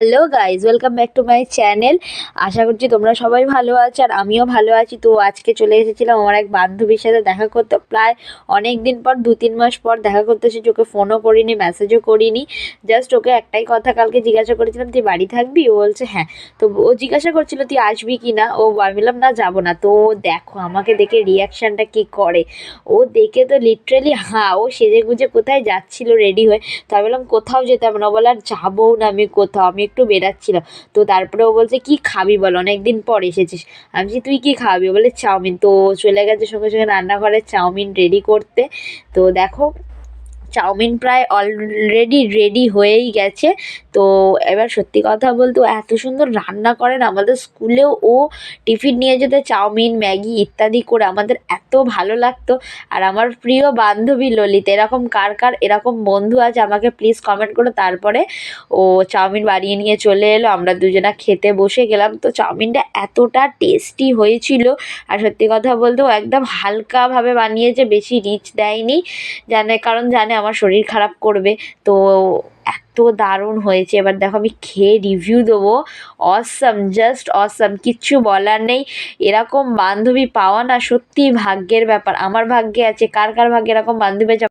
Hello guys welcome back to my channel আশা করছি তোমরা সবাই ভালো আছো আর আমিও ভালো আছি। তো আজকে চলে এসেছিলাম আমার এক বান্ধবীর সাথে দেখা করতে। প্রায় অনেক দিন পর দু তিন মাস পর দেখা করতে এসেছি। ওকে ফোনও করিনি মেসেজও করিনি। জাস্ট ওকে একটাই কথা কালকে জিজ্ঞাসা করেছিলাম, তুই বাড়ি থাকবি? ও বলছে হ্যাঁ। তো ও জিজ্ঞাসা করছিল, তুই আসবি কি না? ও, আমি বললাম, না, যাব না। তো দেখো, আমাকে দেখে রিয়াকশানটা কি করে। ও দেখে তো লিটারেলি হ্যাঁ ও সেজে গুজে কোথায় যাচ্ছিল রেডি হয়ে। তো আমি বললাম, কোথাও যেতে হবে না। বলে আর যাব না আমি কোথাও। আমি একটু বেরাচ্ছিল। তো তারপরে ও বলছে, কি খাবি বল? অনেক দিন পর এসেছিস। আমি বলছি, তুই কি খাবি? বলে, চাউমিন। তো চলে গেছে সঙ্গে সঙ্গে রান্নাঘরে চাউমিন রেডি করতে। তো দেখো চাউমিন প্রায় অলরেডি রেডি হয়েই গেছে। তো এবার সত্যি কথা বলতে এত সুন্দর রান্না করেন আমাদের স্কুলেও ও টিফিন নিয়ে যেত, চাউমিন, ম্যাগি ইত্যাদি করে। আমাদের এত ভালো লাগতো। আর আমার প্রিয় বান্ধবী ললিত, এরকম কার কার, এরকম বন্ধু আছে, আমাকে প্লিজ কমেন্ট করো। তারপরে ও চাউমিন বানিয়ে নিয়ে চলে এলো। আমরা দুজনা খেতে বসে গেলাম। তো চাউমিনটা এতটা টেস্টি হয়েছিল। আর সত্যি কথা বলতে ও একদম হালকাভাবে বানিয়েছে, বেশি রিচ দেয়নি। জানে, কারণ জানে আমার শরীর খারাপ করবে। তো এত দারুণ হয়েছে। এবার দেখো আমি খেয়ে রিভিউ দেবো। অসাম জাস্ট অসাম কিচ্ছু বলার নেই। এরকম বান্ধবী পাওয়া না সত্যি ভাগ্যের ব্যাপার। আমার ভাগ্যে আছে। কার কার ভাগ্যে এরকম বান্ধবী আছে?